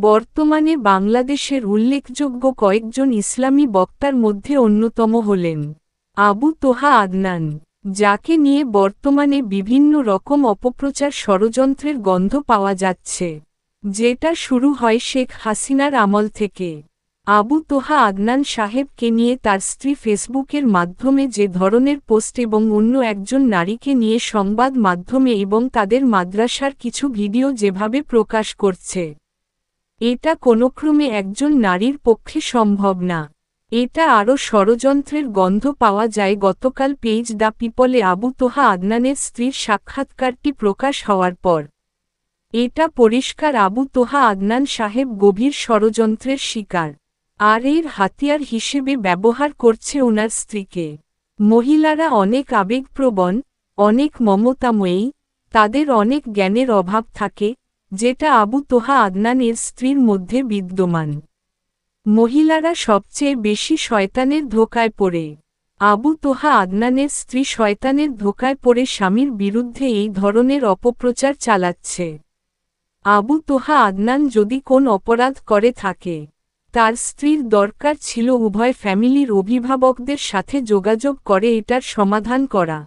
বর্তমানে বাংলাদেশের উল্লেখযোগ্য কয়েকজন ইসলামী বক্তার মধ্যে অন্যতম হলেন আবু তোহা আদনান, যাকে নিয়ে বর্তমানে বিভিন্ন রকম অপপ্রচার ষড়যন্ত্রের গন্ধ পাওয়া যাচ্ছে, যেটা শুরু হয় শেখ হাসিনার আমল থেকে। আবু তোহা আদনান সাহেবকে নিয়ে তার স্ত্রী ফেসবুকের মাধ্যমে যে ধরনের পোস্ট এবং অন্য একজন নারীকে নিয়ে সংবাদ মাধ্যমে এবং তাদের মাদ্রাসার কিছু ভিডিও যেভাবে প্রকাশ করছে এটা কোনোক্রমে একজন নারীর পক্ষে সম্ভব না। এটা আরও ষড়যন্ত্রের গন্ধ পাওয়া যায়। গতকাল পেজ দ্য পিপলে আবু তোহা আদনানের স্ত্রীর সাক্ষাৎকারটি প্রকাশ হওয়ার পর এটা পরিষ্কার আবু তোহা আদনান সাহেব গভীর ষড়যন্ত্রের শিকার। আর এর হাতিয়ার হিসেবে ব্যবহার করছে ওনার স্ত্রীকে। মহিলারা অনেক আবেগপ্রবণ, অনেক মমতাময়ী, তাদের অনেক জ্ঞানের অভাব থাকে যেটা আবু তোহা আদনানের স্ত্রীর মধ্যে বিদ্যমান। মহিলারা সবচেয়ে বেশি শয়তানের ধোকায় পড়ে। আবু তোহা আদনানের স্ত্রী শয়তানের ধোকায় পড়ে স্বামীর বিরুদ্ধে এই ধরনের অপপ্রচার চালাচ্ছে। আবু তোহা আদনান যদি কোন অপরাধ করে থাকে, তার স্ত্রীর দরকার ছিল উভয় ফ্যামিলির অভিভাবকদের সাথে যোগাযোগ করে এটার সমাধান করা।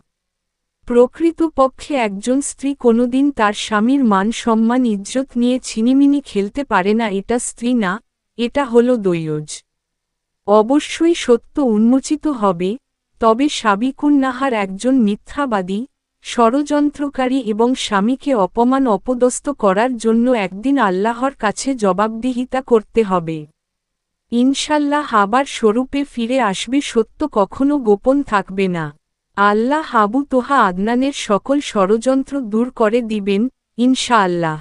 প্রকৃতপক্ষে একজন স্ত্রী কোনোদিন তার স্বামীর মান সম্মান ইজ্জত নিয়ে ছিনিমিনি খেলতে পারে না, এটা স্ত্রী না, এটা হল দৈয়জ। অবশ্যই সত্য উন্মোচিত হবে, তবে সাবিকুন্নাহার একজন মিথ্যাবাদী, ষড়যন্ত্রকারী এবং স্বামীকে অপমান অপদস্থ করার জন্য একদিন আল্লাহর কাছে জবাবদিহিতা করতে হবে। ইনশাল্লাহ আবার স্বরূপে ফিরে আসবে সত্য কখনো গোপন থাকবে না। আল্লাহ হাবু তোহা আদনানের সকল ষড়যন্ত্র দূর করে দিবেন ইনশাআল্লাহ।